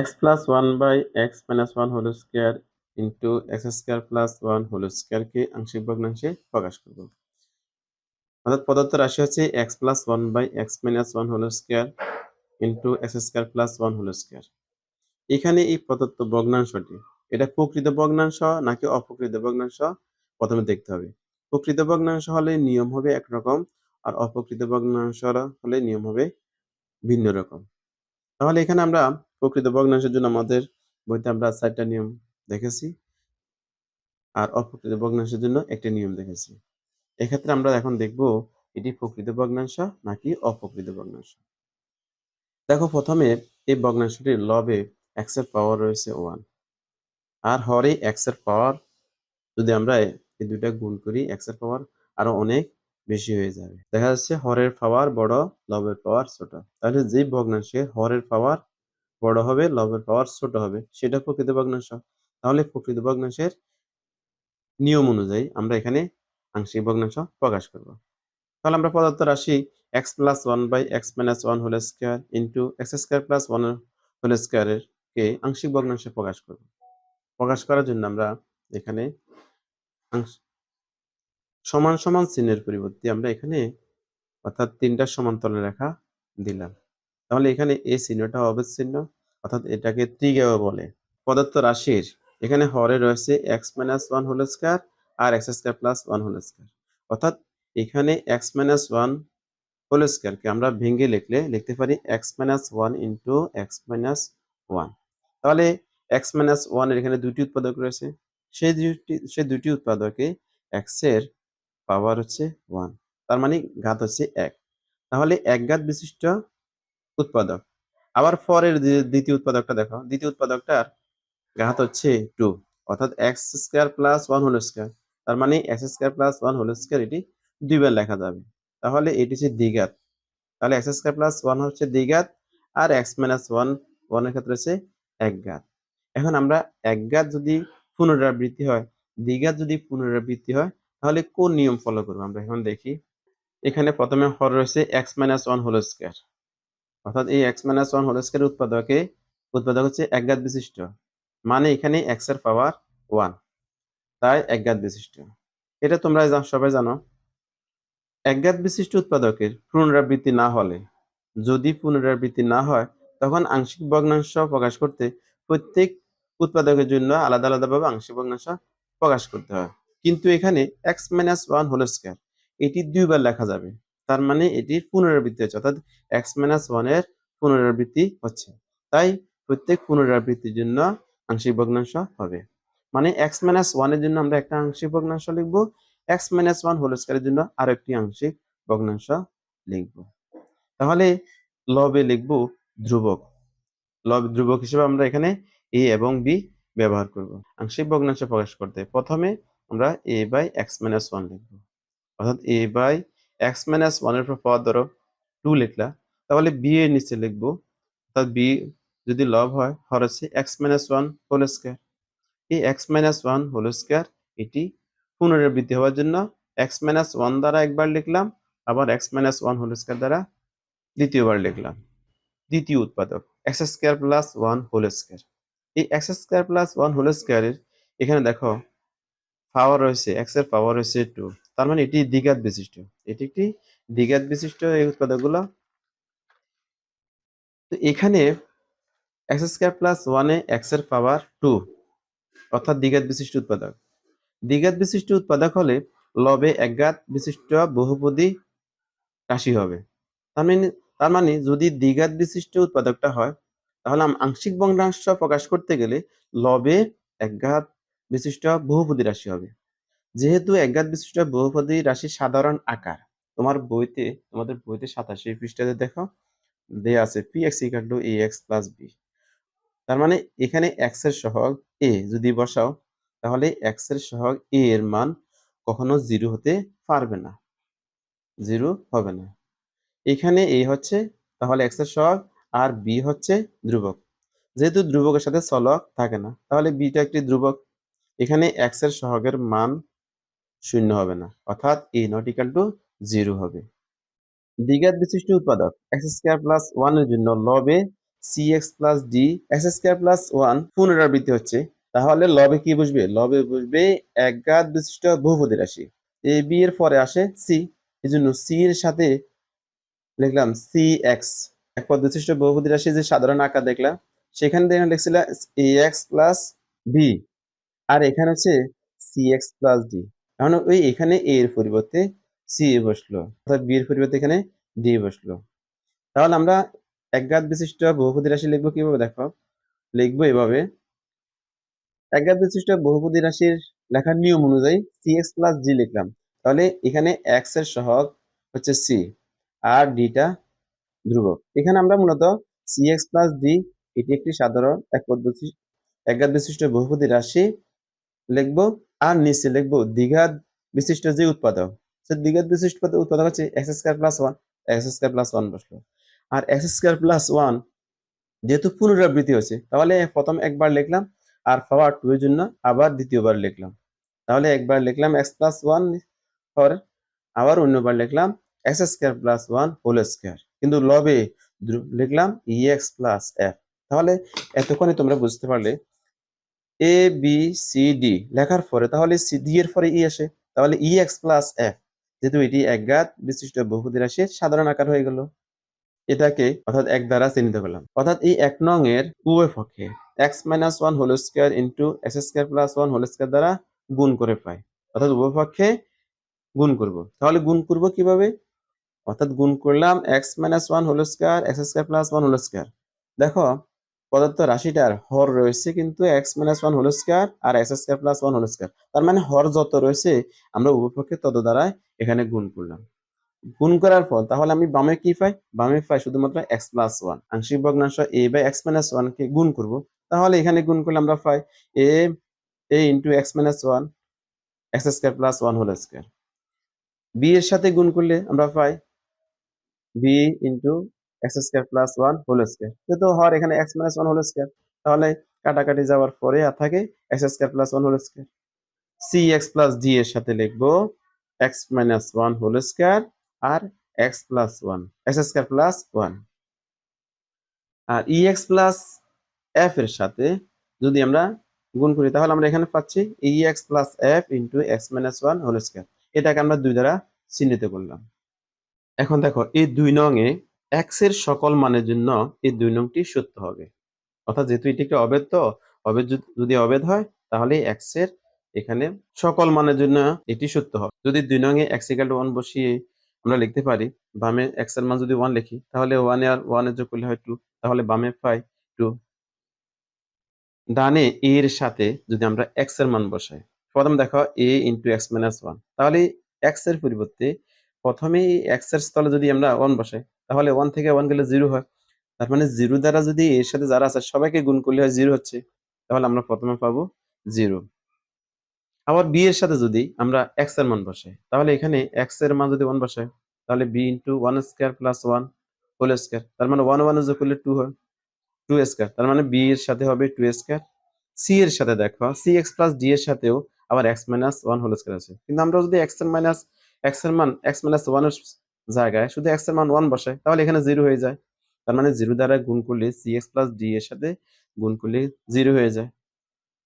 x plus one by x minus one whole square into x square plus one whole স্কোয়ারকে আংশিক ভগ্নাংশে প্রকাশ করব। অর্থাৎ প্রদত্ত রাশি হচ্ছে x plus one by x minus one whole square into x square plus one whole square এখানে এই প্রদত্ত ভগ্নাংশটি, এটা প্রকৃত ভগ্নাংশ নাকি অপ্রকৃত ভগ্নাংশ? প্রথমে দেখতে হবে। প্রকৃত ভগ্নাংশ হলে নিয়ম হবে একরকম আর অপ্রকৃত ভগ্নাংশ হলে নিয়ম হবে ভিন্ন রকম। তাহলে এখানে আমরা প্রকৃত ভগ্নাংশের জন্য আমাদের বইতে আমরা চারটা নিয়ম দেখেছি আর অপ্রকৃত ভগ্নাংশের জন্য একটি নিয়ম দেখেছি। এক্ষেত্রে আমরা এখন দেখব এটি প্রকৃত ভগ্নাংশ নাকি অপ্রকৃত ভগ্নাংশ। দেখো প্রথমে এই ভগ্নাংশটির লবে এক্সের পাওয়ার রয়েছে ওয়ান আর হরে এক্সের পাওয়ার যদি আমরা এই দুইটা গুণ করি এক্সের পাওয়ার আরও অনেক বেশি হয়ে যাবে। দেখা যাচ্ছে হরের পাওয়ার বড়, লবের পাওয়ার ছোট। তাহলে যে ভগ্নাংশের হরের পাওয়ার বড় হবে, লবের পাওয়ার ছোট হবে, সেটা প্রকৃত ভগ্নাংশ। তাহলে প্রকৃত ভগ্নাংশের নিয়ম অনুযায়ী আমরা এখানে আংশিক ভগ্নাংশ প্রকাশ করব। তাহলে আমরা পদার্থ রাশি x plus one by x minus one whole square into x square plus one whole স্কোয়ারের কে আংশিক ভগ্নাংশে প্রকাশ করব। প্রকাশ করার জন্য আমরা এখানে সমান সমান চিহ্নের পরিবর্তে আমরা এখানে অর্থাৎ তিনটা সমান্তরাল রেখা দিলাম। তাহলে এখানে এই চিহ্নটা অবচ্ছিন্ন, অর্থাৎ এটাকে ত্রিজ্ঞেয় বলে। পদার্থ রাশির এখানে হরে রয়েছে x minus one whole square আর x square plus one whole square অর্থাৎ এখানে এক্স মাইনাস ওয়ান হোল স্কোয়ারকে আমরা ভেঙে লিখলে লিখতে পারি x minus one into x minus one তাহলে এক্স মাইনাস ওয়ানের এখানে দুটি উৎপাদক রয়েছে। সেই দুটি সেই দুটি উৎপাদকে এক্সের পাওয়ার হচ্ছে ওয়ান তার মানে ঘাত হচ্ছে এক। তাহলে এক ঘাত বিশিষ্ট উৎপাদক। আবার ফরের দ্বিতীয় উৎপাদকটা দেখো। দ্বিতীয় উৎপাদকটার ঘাত হচ্ছে টু অর্থাৎ x square plus one whole square তার মানে x square plus one whole square এটি দুইবার লেখা যাবে। তাহলে এটি হচ্ছে দ্বিঘাত। তাহলে এক্স স্কোয়ার প্লাস ওয়ান হচ্ছে দ্বিঘাত আর এক্স মাইনাস ওয়ান ওয়ানের ক্ষেত্রে হচ্ছে এক ঘাত। এখন আমরা এক ঘাত যদি পুনরাবৃত্তি হয়, দ্বিঘাত যদি পুনরাবৃত্তি হয়, তাহলে কোন নিয়ম ফলো করব আমরা? এখন দেখি। এখানে প্রথমে হর রয়েছে x minus one whole square অর্থাৎ এই x minus one whole square উৎপাদকে, উৎপাদক হচ্ছে একঘাত বিশিষ্ট। মানে এখানে এক্সের পাওয়ার ওয়ান তাই একঘাত বিশিষ্ট। এটা তোমরা সবাই জানো? একঘাত বিশিষ্ট উৎপাদকের পুনরাবৃত্তি না হলে, যদি পুনরাবৃত্তি না হয়, তখন আংশিক ভগ্নাংশ প্রকাশ করতে প্রত্যেক উৎপাদকের জন্য আলাদা আলাদাভাবে আংশিক ভগ্নাংশ প্রকাশ করতে হয়। কিন্তু এখানে x minus one whole square এটি দুইবার লেখা যাবে। তার মানে এটির পুনরাবৃত্তি হচ্ছে, অর্থাৎ এক্স মাইনাস ওয়ানের পুনরাবৃত্তি হচ্ছে। তাই প্রত্যেক পুনরাবৃত্তির জন্য আংশিক ভগ্নাংশ হবে। মানে এক্স মাইনাস ওয়ানের জন্য আমরা একটা আংশিক ভগ্নাংশ লিখব এক্স মাইনাস ওয়ান হোল স্কোয়ারের জন্য আরও একটি আংশিক ভগ্নাংশ লিখব। তাহলে লবে লিখব ধ্রুবক। লব ধ্রুবক হিসেবে আমরা এখানে এ এবং বি ব্যবহার করব। আংশিক ভগ্নাংশ প্রকাশ করতে প্রথমে আমরা A by x minus one লিখব। অর্থাৎ এ বাই এক্স মাইনাস ওয়ানের উপর পাওয়ার ধরো টু লিখলা, তাহলে বি এর নিচে লিখব। অর্থাৎ বি যদি লব হয়, হর হচ্ছে x minus one whole square এই x minus one whole square এটি পুনরাবৃত্তি হওয়ার জন্য এক্স মাইনাস ওয়ান দ্বারা একবার লিখলাম, আবার x minus one whole square দ্বারা দ্বিতীয়বার লিখলাম। দ্বিতীয় উৎপাদক x square plus one whole square এই x square plus one whole স্কোয়ারের এখানে দেখো পাওয়ার রয়েছে এক্সের পাওয়ার রয়েছে টু তার মানে এটি দ্বিঘাত বিশিষ্ট। এটি একটি দ্বিঘাত বিশিষ্ট এই উৎপাদকগুলো। তো এখানে এক্স স্কোয়ার প্লাস ওয়ানে এক্সের পাওয়ার টু অর্থাৎ দ্বিঘাত বিশিষ্ট উৎপাদক। দ্বিঘাত বিশিষ্ট উৎপাদক হলে লবে একঘাত বিশিষ্ট বহুপদী রাশি হবে। তার মানে তার মানে যদি দ্বিঘাত বিশিষ্ট উৎপাদকটা হয়, তাহলে আংশিক ভগ্নাংশ প্রকাশ করতে গেলে লবে একঘাত বিশিষ্ট বহুপদী রাশি হবে। যেহেতু একঘাত বিশিষ্ট বহুপদী রাশি সাধারণ আকার, তোমার বইতে, তোমাদের বইতে সাতাশি পৃষ্ঠাতে দেখো, দেয়া আছে P x equal to A x plus B তার মানে এখানে এক্সের সহগ এ যদি বসাও, তাহলে এক্সের সহগ এ এর মান কখনো জিরো হতে পারবে না। জিরো হবে না। এখানে এ হচ্ছে, তাহলে এক্সের সহগ আর বি হচ্ছে ধ্রুবক। যেহেতু ধ্রুবকের সাথে চলক থাকে না, তাহলে বিটা একটি ধ্রুবক। এখানে এক্সের সহগের মান শূন্য হবে না। অর্থাৎ a not equal to zero হবে। দ্বিঘাত বিশিষ্ট উৎপাদক এক্স স্কোয়ার প্লাস ওয়ানের জন্য লবে C x plus D x square plus one পুনরাবৃত্তি হচ্ছে। তাহলে লবে কি বুঝবে লবে বসবে একঘাত বিশিষ্ট বহুপদী রাশি। এ বি এর পরে আসে সি এই জন্য সি এর সাথে লিখলাম সি এক্স এক পদ বিশিষ্ট বহুপদী রাশি যে সাধারণ আকার দেখলাম, সেখানে দেখলাম লিখছিলাম এ এক্স প্লাস বি আর এখানে হচ্ছে সি এক্স প্লাস ডি এখন ওই এখানে এ এর পরিবর্তে সি এ বসল, অর্থাৎ বি এর পরিবর্তে এখানে ডি বসল। তাহলে আমরা একঘাত বিশিষ্ট বহুপদী রাশি লিখব কীভাবে দেখো? লিখব এভাবে। একঘাত বিশিষ্ট বহুপদী রাশির লেখার নিয়ম অনুযায়ী সি এক্স প্লাস ডি লিখলাম। তাহলে এখানে এক্সের সহগ হচ্ছে সি আর ডিটা ধ্রুবক। এখানে আমরা মূলত সি এক্স প্লাস ডি এটি একটি সাধারণ এক পদ্ধতি একঘাত বিশিষ্ট বহুপদী রাশি লিখব আর নিচে লিখব দ্বিঘাত বিশিষ্ট যে উৎপাদক, সে দ্বিঘাত বিশিষ্ট উৎপাদক হচ্ছে x square plus one x square plus one বসল। আর এক্স স্কোয়ার প্লাস ওয়ান যেহেতু পুনরাবৃত্তি হচ্ছে, তাহলে প্রথম একবার লিখলাম আর পাওয়ার টু এর জন্য আবার দ্বিতীয়বার লিখলাম। তাহলে একবার লিখলাম এক্স প্লাস ওয়ান পর আবার অন্যবার লিখলাম x square plus one whole square কিন্তু লবে লিখলাম ই এক্স প্লাস এফ তাহলে এতক্ষণে তোমরা বুঝতে পারলে এ বি সি ডি লেখার পরে তাহলে সি ডি এর পরে ই আসে। তাহলে ই এক্স প্লাস এফ যেহেতু এটি একঘাত বিশিষ্ট বহুপদী রাশির সাধারণ আকার হয়ে গেল। এটাকে অর্থাৎ এক দ্বারা চিহ্নিত করলাম। অর্থাৎ এই এক নং এর উভয় পক্ষে x minus one whole square into x square plus one whole square দ্বারা গুণ করে পাই। অর্থাৎ উভয় পক্ষে গুণ করব। তাহলে গুণ করব কীভাবে? অর্থাৎ গুণ করলাম x minus one whole square x square plus one whole square দেখো পদার্থ রাশিটার হর রয়েছে কিন্তু x minus one whole square আর x square plus one whole square তার মানে হর যত রয়েছে, আমরা উভয়পক্ষে তত দ্বারাই এখানে গুণ করলাম। গুণ করার পর তাহলে আমি বামে কি পাই? বামে পাই শুধুমাত্র এক্স প্লাস ওয়ান আংশিক ভগ্নাংশ A by x minus one কে গুণ করব। তাহলে এখানে গুণ করলে আমরা পাই A A into x minus one x square plus one whole square B এর সাথে গুণ করলে আমরা পাই B into x square plus one whole square. যেহেতু হর এখানে x minus one whole square, তাহলে কাটাকাটি যাওয়ার পরে আর থাকে x square plus one whole square. C x plus D এর সাথে লিখব x minus one whole square আর x plus one, x square plus one. আর ই এক্স প্লাস এফ এর সাথে যদি আমরা গুণ করি, তাহলে আমরা এখানে পাচ্ছি E x plus F into x minus one whole square. এটাকে আমরা দুই দ্বারা চিহ্নিত করলাম। এখন দেখো, এই দুই নং এ এক্সের সকল মানের জন্য এই দুই নংটি সত্য হবে। অর্থাৎ যেহেতু এটি একটি অবেদ, তো অবেদ যদি- অবেদ হয়, তাহলে এক্সের এখানে সকল মানের জন্য এটি সত্য হবে। যদি দুই নং এ এক্স ইকাল ওয়ান বসিয়ে আমরা লিখতে পারি, বামে এক্সের মান যদি ওয়ান লিখি, তাহলে ওয়ান আর ওয়ান যোগ করলে হয় টু তাহলে বামে পাই টু ডানে এর সাথে যদি আমরা এক্সের মান বসাই, প্রথম দেখো A into x minus one তাহলে এক্সের পরিবর্তে প্রথমে এক্সের স্থলে যদি আমরা ওয়ান বসাই তাহলে ওয়ান থেকে ওয়ান গেলে জিরো হয়। তার মানে জিরো দ্বারা যদি এর সাথে যারা আছে সবাইকে গুণ করলে হয় জিরো হচ্ছে, তাহলে আমরা প্রথমে পাবো জিরো আবার বি এর সাথে যদি আমরা এক্সের মান বসাই, তাহলে এখানে এক্সের মান যদি ওয়ান বসাই, তাহলে B into one square plus one whole square তার মানে ওয়ান ওয়ান যোগ করলে টু হয় টু স্কোয়ার তার মানে বি এর সাথে হবে টু স্কোয়ার সি এর সাথে দেখো সি এক্স প্লাস ডি এর সাথেও আবার x minus one whole square আছে। কিন্তু আমরা যদি এক্সের মাইনাস এক্সের মান এক্স মাইনাস ওয়ানের জায়গায়, শুধু এক্সের মান ওয়ান বসাই তাহলে এখানে জিরো হয়ে যায়। তার মানে জিরো দ্বারা গুণ করলে সি এক্স প্লাস ডি এর সাথে গুণ করলে জিরো হয়ে যায়।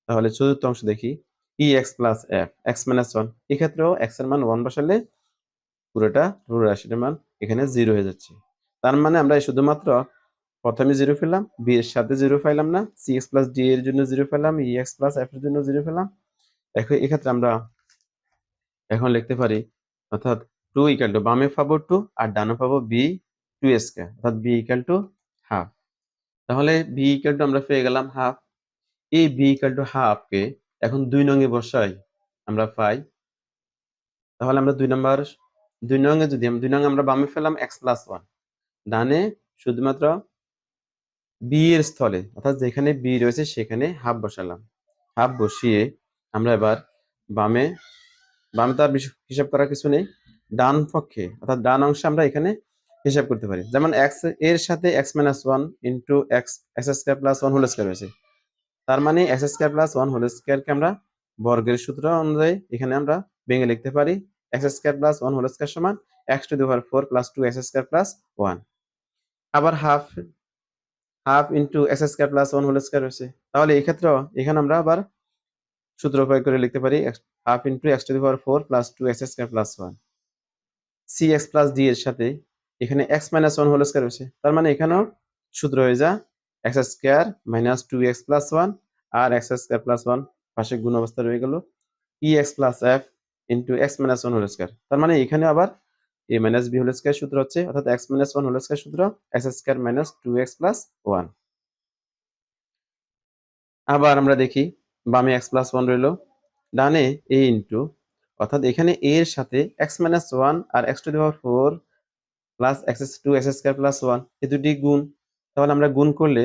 তাহলে চতুর্থ অংশ দেখি E x plus F x minus one এক্ষেত্রেও এক্সের মান ওয়ান বসালে পুরোটা পুরো রাশিটার মান এখানে জিরো হয়ে যাচ্ছে। তার মানে আমরা শুধুমাত্র প্রথমে জিরো পেলাম বি এর সাথে জিরো পাইলাম না সি এক্স প্লাস ডি এর জন্য জিরো পেলাম ই এক্স প্লাস এফ এর জন্য জিরো পেলাম। এখন এক্ষেত্রে আমরা এখন লিখতে পারি, অর্থাৎ টু ইকাল টু বামে পাবো টু আর ডানে পাবো বি টু স্কোয়ার অর্থাৎ বি ইকাল টু হাফ তাহলে বি ইকাল টু আমরা পেয়ে গেলাম হাফ এই বি ইকাল টু হাফকে এখন দুই নঙে বসাই, আমরা পাই। তাহলে আমরা দুই নম্বর, দুই নঙে যদি দুই নঙে আমরা বামে ফেলাম এক্স প্লাস ওয়ান ডানে শুধুমাত্র বি এর স্থলে, অর্থাৎ যেখানে বি রয়েছে সেখানে হাফ বসালাম। হাফ বসিয়ে আমরা এবার বামে বামে তো আর হিসাব করার কিছু নেই। ডান পক্ষে, অর্থাৎ ডান অংশে আমরা এখানে হিসাব করতে পারি। যেমন এক্সের সাথে x minus one into x x square plus one whole square রয়েছে। তার মানে x square plus one whole স্কোয়ারকে আমরা বর্গের সূত্র অনুযায়ী এখানে আমরা ভেঙে লিখতে পারি। X square plus one whole square সমান x to the power four plus two x square plus one আবার half half into x square plus one whole square হয়েছে তাহলে এই ক্ষেত্রেও এখানে আমরা আবার সূত্র প্রয়োগ করে লিখতে পারি half into x to the power four plus two x square plus one C x plus D এর সাথে এখানে x minus one whole square হয়েছে তার মানে এখানেও সূত্র হয়ে যা x square minus two x plus one আর এক্স স্কোয়ার প্লাস ওয়ান পাশে গুণ অবস্থা রয়ে গেল E x plus F into x minus one whole square তার মানে এখানে আবার A minus B whole square সূত্র হচ্ছে, অর্থাৎ x minus one whole square সূত্র x square minus two x plus one আবার আমরা দেখি বামে এক্স প্লাস ওয়ান রইল, ডানে এ ইন্টু অর্থাৎ এখানে এ এর সাথে x minus one R x to the power four plus x two x square plus one এই দুটি গুণ, তাহলে আমরা গুণ করলে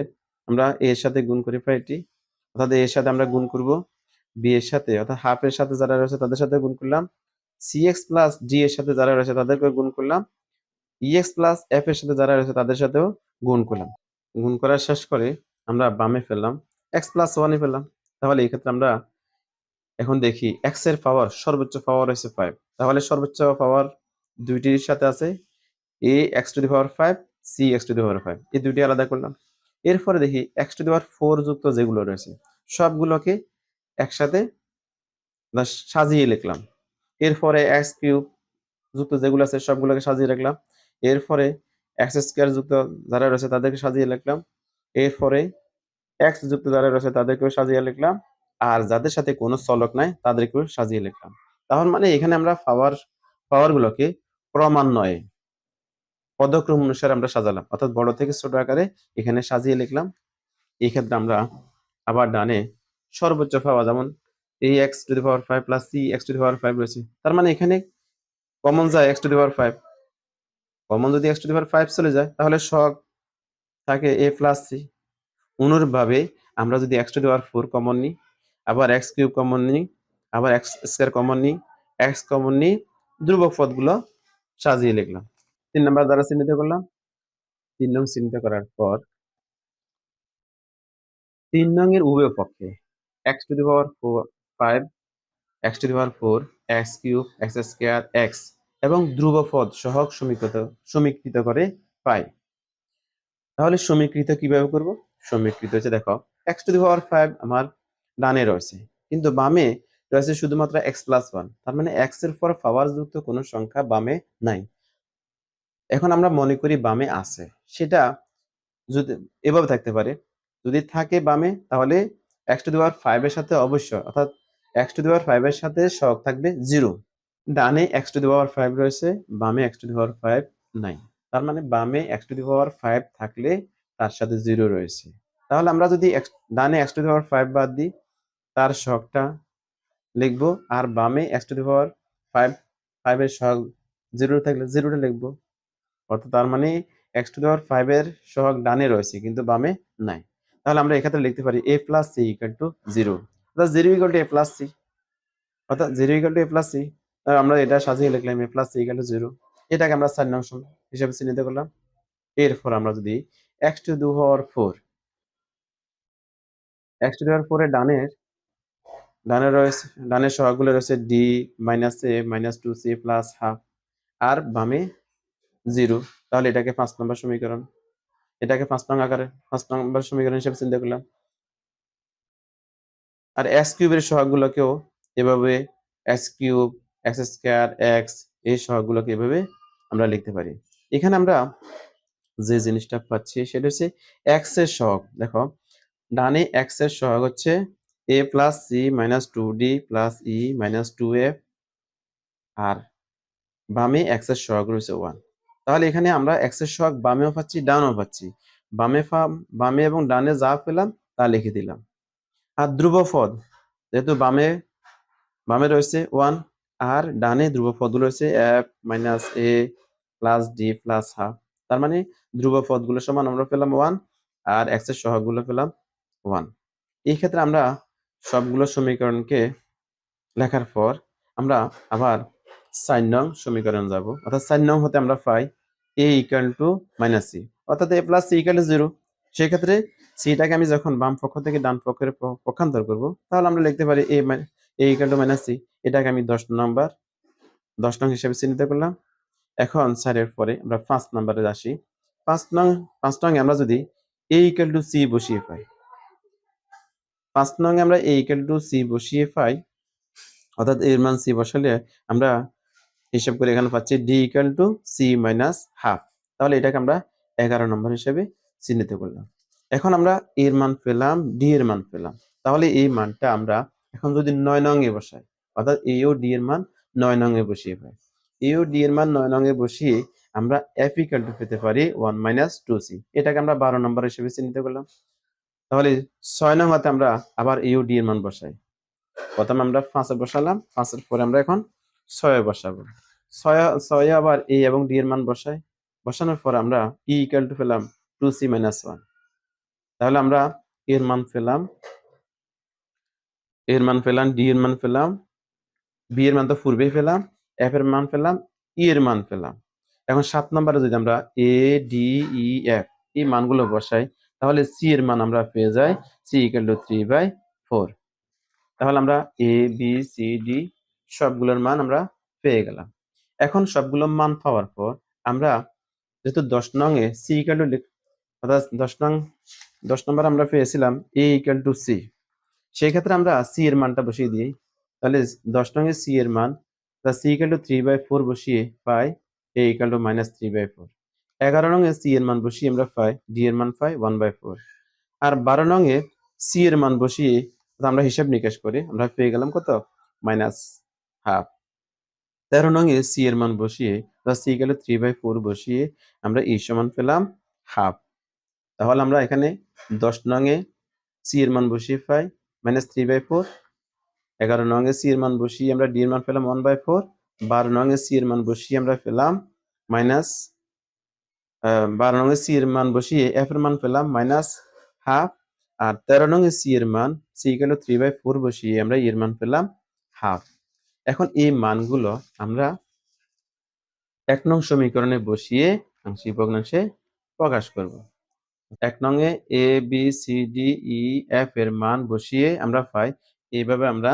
আমরা এর সাথে গুণ করি এটি। অর্থাৎ এর সাথে আমরা গুণ করব বি এর সাথে। অর্থাৎ হাফ এর সাথে যারা রয়েছে তাদের সাথে গুণ করলাম। সি এক্স প্লাস ডি এর সাথে যারা রয়েছে তাদেরকে গুণ করলাম। ই এক্স প্লাস এফ এর সাথে যারা রয়েছে তাদের সাথেও গুণ করলাম। গুণ করা শেষ করে আমরা বামে ফেললাম। এক্স প্লাস ওয়ানে ফেললাম। তাহলে এই ক্ষেত্রে আমরা এখন দেখি এক্সের পাওয়ার সর্বোচ্চ পাওয়ার হচ্ছে ফাইভ তাহলে সর্বোচ্চ পাওয়ার দুইটির সাথে আছে A x to the power five C x to the power five এই দুইটি আলাদা করলাম। এরপরে দেখি x to the power four যুক্ত যেগুলো রয়েছে, সবগুলোকে একসাথে সাজিয়ে লিখলাম। এরপরে এক্স কিউব যুক্ত যেগুলো আছে, সবগুলোকে সাজিয়ে রাখলাম। এরপরে এক্স স্কোয়ার যুক্ত যারা রয়েছে, তাদেরকে সাজিয়ে লিখলাম। এরপরে এক্স যুক্ত যারা রয়েছে, তাদেরকেও সাজিয়ে লিখলাম। আর যাদের সাথে কোনো চলক নাই তাদেরকেও সাজিয়ে লিখলাম। তাহলে মানে এখানে আমরা পাওয়ার গুলোকে ক্রমান্বয়ে, পদক্রম অনুসারে আমরা সাজালাম। অর্থাৎ বড় থেকে ছোট আকারে এখানে সাজিয়ে লিখলাম। এই ক্ষেত্রে আমরা আবার ডানে সর্বোচ্চ পাওয়া, যেমন এই x to the power five plus C x to the power five রয়েছে। তার মানে এখানে কমন যায় x to the power five common যদি x to the power five চলে যায়, তাহলে সব থাকে এ প্লাস সি অনুরূপভাবে আমরা যদি x to the power four common নিই আবার এক্স কিউব কমন নিই, আবার এক্স স্কোয়ার কমন নিই এক্স কমন নিই ধ্রুবক পদগুলো সাজিয়ে লিখলাম। তিন নাম্বার দ্বারা চিহ্নিত করলাম। তিন নং চিহ্নিত করার পর তিন নং এর উভয় পক্ষে x to the power four five x to the power four x cube x square x এবং ধ্রুব পদ সহগ সমীকৃত সমীকৃত করে পাই। তাহলে সমীকৃত কীভাবে করব? সমীকৃত হচ্ছে দেখো x to the power five আমার ডানে রয়েছে। কিন্তু বামে রয়েছে শুধুমাত্র এক্স প্লাস ওয়ান তার মানে এক্সের পর পাওয়ার যুক্ত কোনো সংখ্যা বামে নাই। এখন আমরা মনে করি বামে আছে। সেটা যদি, এভাবে থাকতে পারে। যদি থাকে বামে, তাহলে x to the power five এর সাথে অবশ্যই, অর্থাৎ x to the power five এর সাথে সহগ থাকবে জিরো ডানে x to the power five রয়েছে, বামে x to the power five নাই। তার মানে বামে x to the power five থাকলে তার সাথে জিরো রয়েছে। তাহলে আমরা যদি ডানে x to the power five বাদ দিই তার সহগটা লিখব আর বামে x to the power five ফাইভের সহগ জিরো থাকলে জিরোটা লিখব। অর্থাৎ তার মানে x to the power five এর সহগ ডানে রয়েছে, কিন্তু বামে নাই। তাহলে আমরা এক্ষেত্রে লিখতে পারি A plus C equal to zero অর্থাৎ zero equal to A plus C অর্থাৎ zero equal to A plus C আমরা এটা সাজিয়ে লিখলাম A plus C equal to zero এটাকে আমরা চার নং সম- হিসেবে চিহ্নিত করলাম। এরপর আমরা যদি x to the power four x to the four এর ডানের ডানে রয়েছে ডানের সহগগুলো রয়েছে D minus A minus two C plus half আর বামে জিরো তাহলে এটাকে পাঁচ নম্বর সমীকরণ, এটাকে পাঁচ নং আকারে, পাঁচ নম্বর সমীকরণ হিসেবে চিন্তা করলাম। আর এক্স কিউবের সহগগুলোকেও এভাবে x cube x square x এই সহগগুলোকে এভাবে আমরা লিখতে পারি। এখানে আমরা যে জিনিসটা পাচ্ছি সেটা হচ্ছে এক্সের সহগ। দেখো, ডানে এক্সের সহগ হচ্ছে a plus c minus two d plus e minus two f আর বামে এক্সের সহগ রয়েছে ওয়ান তাহলে এখানে আমরা এক্সের সহগ বামেও পাচ্ছি, ডানেও পাচ্ছি। বামে বামে এবং ডানে যা পেলাম, তা লিখে দিলাম। আর ধ্রুবপদ, যেহেতু বামে বামে রয়েছে ওয়ান আর ডানে ধ্রুবপদগুলো রয়েছে f minus a plus d plus half তার মানে ধ্রুবপদগুলো সমান আমরা পেলাম ওয়ান আর এক্সের সহগগুলো পেলাম ওয়ান এই ক্ষেত্রে আমরা সবগুলো সমীকরণকে লেখার পর আমরা আবার চার নং সমীকরণ যাব। অর্থাৎ চার নং হতে আমরা পাই a equal to minus c অর্থাৎ a plus c equal to zero সেক্ষেত্রে সিটাকে আমি যখন বাম পক্ষ থেকে ডান পক্ষের পক্ষান্তর করব, তাহলে আমরা লিখতে পারি a a equal to minus c এটাকে আমি দশ নম্বর, দশ নং হিসেবে চিহ্নিত করলাম। এখন চারের পরে আমরা পাঁচ নম্বরে আসি। পাঁচ নং পাঁচ নং আমরা যদি এ ইকুয়াল টু সি বসিয়ে পাই পাঁচ নং আমরা এ ইকুয়াল টু সি বসিয়ে পাই, অর্থাৎ এর মান সি বসালে আমরা হিসাব করে এখানে পাচ্ছি d equal to c minus half তাহলে এটাকে আমরা এগারো নম্বর হিসেবে চিহ্নিত করলাম। এখন আমরা এর মান পেলাম ডি এর মান পেলাম। তাহলে এই মানটা আমরা এখন যদি নয় নং এ বসাই, অর্থাৎ এ ও ডি এর মান নয় নং এ বসিয়ে পাই। এ ও ডি এর মান নয় নং এ বসিয়ে আমরা এফ ইকাল টু পেতে পারি ওয়ান মাইনাস টু সি এটাকে আমরা বারো নম্বর হিসেবে চিহ্নিত করলাম। তাহলে ছয় নং হাতে আমরা আবার ও ডি এর মান বসাই। প্রথমে আমরা পাঁচে বসালাম পাঁচের পরে আমরা এখন ছয়ে বসাবো। ছয় ছয়ে আবার এ এবং ডি এর মান বসাই। বসানোর পর আমরা ই ইকুয়াল টু পেলাম টু সি মাইনাস ওয়ান। তাহলে আমরা এর মান পেলাম এর মান পেলাম, ডি এর মান পেলাম, বি এর মান তো পূর্বেই পেলাম, এফ এর মান পেলাম, ই এর মান পেলাম। এখন সাত নম্বরে যদি আমরা এ, ডি, ই, এফ এই মানগুলো বসাই তাহলে সি এর মান আমরা পেয়ে যাই c equal to three by four তাহলে আমরা এ বি সি ডি সবগুলোর মান আমরা পেয়ে গেলাম। এখন সবগুলো মান পাওয়ার পর আমরা যেহেতু দশ নং এ সি ইকুয়াল টু অর্থাৎ দশ নং, দশ নম্বর আমরা পেয়েছিলাম এ ইকুয়াল টু সি সেই ক্ষেত্রে আমরা সি এর মানটা বসিয়ে দিই। তাহলে দশ নং এ সি এর মান c equal to three by four বসিয়ে পাই a equal to minus three by four এগারো নং এ সি এর মান বসিয়ে আমরা পাই ডি এর মান পাই ওয়ান বাই ফোর আর বারো নং এ সি এর মান বসিয়ে আমরা হিসাব নিকাশ করি, আমরা পেয়ে গেলাম কত? মাইনাস হাফ তেরো নং এ সি এর মান বসিয়ে সি গেলে থ্রি বাই ফোর বসিয়ে আমরা ই সমান পেলাম হাফ তাহলে আমরা এখানে দশ নং এ সি এর মান বসিয়ে পাই মাইনাস থ্রি বাই ফোর এগারো নং এ সি এর মান বসিয়ে আমরা ডি এর মান পেলাম ওয়ান বাই ফোর বারো নং এ সি এর মান বসিয়ে আমরা পেলাম মাইনাস বারো নং সি এর মান বসিয়ে এফ এর মান পেলাম মাইনাস হাফ আর তেরো নং সি এর মান সি থ্রি বাই ফোর বসিয়ে আমরা এর মান পেলাম হাফ এখন এই মানগুলো আমরা এক নং সমীকরণে বসিয়ে আংশিক ভগ্নাংশে প্রকাশ করব। এক নং এ a b c d e f এর মান বসিয়ে আমরা পাই, এইভাবে আমরা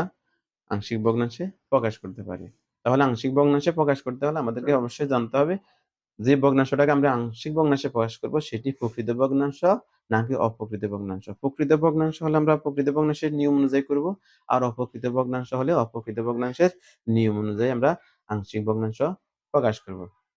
আংশিক ভগ্নাংশে প্রকাশ করতে পারি। তাহলে আংশিক ভগ্নাংশে প্রকাশ করতে হলে আমাদেরকে অবশ্যই জানতে হবে যে ভগ্নাংশটাকে আমরা আংশিক ভগ্নাংশে প্রকাশ করব, সেটি প্রকৃত ভগ্নাংশ নাকি অপ্রকৃত ভগ্নাংশ? প্রকৃত ভগ্নাংশ হলে আমরা প্রকৃত ভগ্নাংশের নিয়ম অনুযায়ী করব, আর অপ্রকৃত ভগ্নাংশ হলে অপ্রকৃত ভগ্নাংশের নিয়ম অনুযায়ী আমরা আংশিক ভগ্নাংশ প্রকাশ করব।